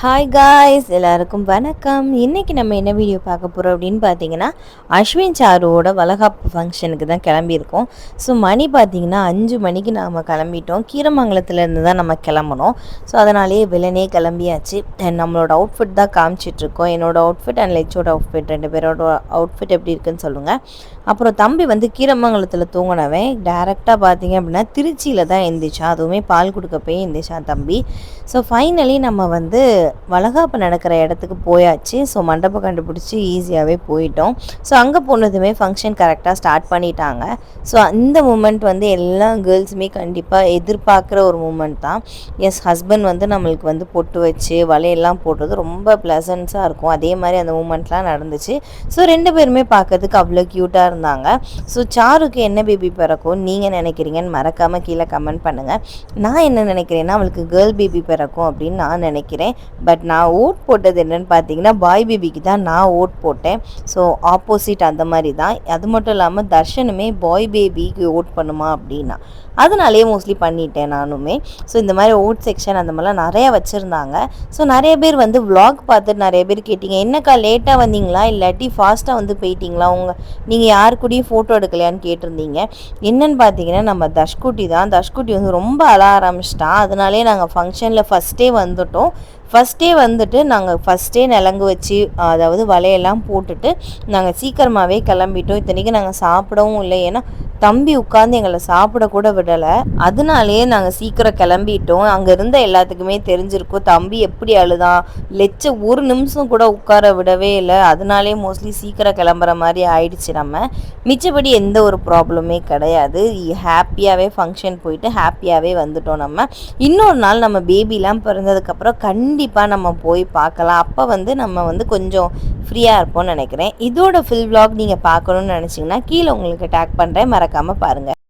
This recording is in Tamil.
ஹாய் காய்ஸ் எல்லாருக்கும் வணக்கம். இன்றைக்கி நம்ம என்ன வீடியோ பார்க்க போகிறோம் அப்படின்னு பார்த்தீங்கன்னா அஸ்வின் சாருவோட வளகாப்பு ஃபங்க்ஷனுக்கு தான் கிளம்பியிருக்கோம். ஸோ மணி பார்த்தீங்கன்னா அஞ்சு மணிக்கு நாம் கிளம்பிட்டோம். கீரமங்கலத்துலேருந்து தான் நம்ம கிளம்பணும். ஸோ அதனாலேயே விலனே கிளம்பியாச்சு. நம்மளோட அவுட்ஃபிட் தான் காமிச்சிட்ருக்கோம் என்னோடய அவுட்ஃபிட் அண்ட் லெச்சோட அவுட்ஃபிட் ரெண்டு பேரோட அவுட்ஃபிட் எப்படி இருக்குன்னு சொல்லுங்கள் அப்புறம் தம்பி வந்து கீரமங்கலத்தில் தூங்கினவன். டேரெக்டாக பார்த்தீங்க அப்படின்னா திருச்சியில் தான் எழுந்திரிச்சான் அதுவுமே பால் கொடுக்க போய் எழுந்திரிச்சான் தம்பி. ஸோ ஃபைனலி நம்ம வந்து வளகாப்பு நடக்கிற இடத்துக்கு போயாச்சு. ஸோ மண்டபம் கண்டுபிடிச்சி ஈஸியாகவே போயிட்டோம். ஸோ அங்கே போனதுமே ஃபங்க்ஷன் கரெக்டாக ஸ்டார்ட் பண்ணிட்டாங்க. ஸோ அந்த மூமெண்ட் வந்து எல்லா கேர்ள்ஸுமே கண்டிப்பாக எதிர்பார்க்குற ஒரு மூமெண்ட் தான். எஸ் ஹஸ்பண்ட் வந்து நம்மளுக்கு வந்து பொட்டு வச்சு வலையெல்லாம் போடுறது ரொம்ப ப்ளசன்ஸாக இருக்கும். அதே மாதிரி அந்த மூமெண்ட்லாம் நடந்துச்சு. ஸோ ரெண்டு பேருமே பார்க்கறதுக்கு அவ்வளோ க்யூட்டாக இருந்தாங்க. ஸோ சாருக்கு என்ன பேபி பிறக்கும் நீங்கள் நினைக்கிறீங்கன்னு மறக்காமல் கீழே கமெண்ட் பண்ணுங்கள் நான் என்ன நினைக்கிறேன்னா அவளுக்கு கேர்ள் பேபி பிறக்கும் அப்படின்னு நான் நினைக்கிறேன். பட் நான் ஓட் போட்டது என்னன்னு பார்த்தீங்கன்னா பாய் பேபிக்கு தான் நான் ஓட் போட்டேன். ஸோ ஆப்போசிட் அந்த மாதிரி தான். அது மட்டும் இல்லாமல் தர்ஷனுமே பாய் பேபிக்கு ஓட் பண்ணுமா அப்படின்னா. அதனாலேயே மோஸ்ட்லி பண்ணிட்டேன் நானுமே. ஸோ இந்த மாதிரி ஓட் செக்ஷன் அந்த மாதிரிலாம் நிறைய வச்சுருந்தாங்க. ஸோ நிறைய பேர் வந்து vlog பார்த்துட்டு நிறைய பேர் கேட்டிங்க என்னக்கா லேட்டாக வந்தீங்களா? இல்லாட்டி ஃபாஸ்ட்டாக வந்து போயிட்டீங்களா? உங்கள் நீங்கள் யார் கூடயும் ஃபோட்டோ எடுக்கலையான்னு கேட்டிருந்தீங்க. என்னன்னு பார்த்தீங்கன்னா நம்ம தஷ்குட்டி தான். தஷ்குட்டி வந்து ரொம்ப அழ ஆரம்பிச்சிட்டான். அதனாலே நாங்கள் ஃபங்க்ஷனில் ஃபஸ்ட்டே வந்துட்டோம். ஃபஸ்ட்டே வந்துட்டு நாங்கள் ஃபஸ்ட்டே நிலங்கு வச்சு அதாவது வலையெல்லாம் போட்டுட்டு நாங்கள் சீக்கிரமாகவே கிளம்பிட்டோம். இத்தனைக்கு நாங்கள் சாப்பிடவும் இல்லை. ஏன்னா தம்பி உட்காந்து எங்களை சாப்பிட கூட விடலை. அதனாலேயே நாங்கள் சீக்கிரம் கிளம்பிட்டோம். அங்கே இருந்த எல்லாத்துக்குமே தெரிஞ்சிருக்கோம் தம்பி எப்படி அழுதான் லெச்ச ஒரு நிமிஷம் கூட உட்கார விடவே இல்லை. அதனாலே மோஸ்ட்லி சீக்கிரம் கிளம்புற மாதிரி ஆயிடுச்சு நம்ம. மிச்சப்படி எந்த ஒரு ப்ராப்ளமே கிடையாது. ஹாப்பியாகவே ஃபங்க்ஷன் போயிட்டு ஹாப்பியாகவே வந்துட்டோம் நம்ம. இன்னொரு நாள் நம்ம பேபிலாம் பிறந்ததுக்கப்புறம் கண்டிப்பாக நம்ம போய் பார்க்கலாம். அப்போ வந்து நம்ம வந்து கொஞ்சம் ஃப்ரீயாக இருப்போம்னு நினைக்கிறேன். இதோட ஃபுல் வ்ளாக் நீங்கள் பார்க்கணுன்னு நினச்சிங்கன்னா கீழே உங்களுக்கு டேக் பண்ணுறேன் மறக்காமல் பாருங்கள்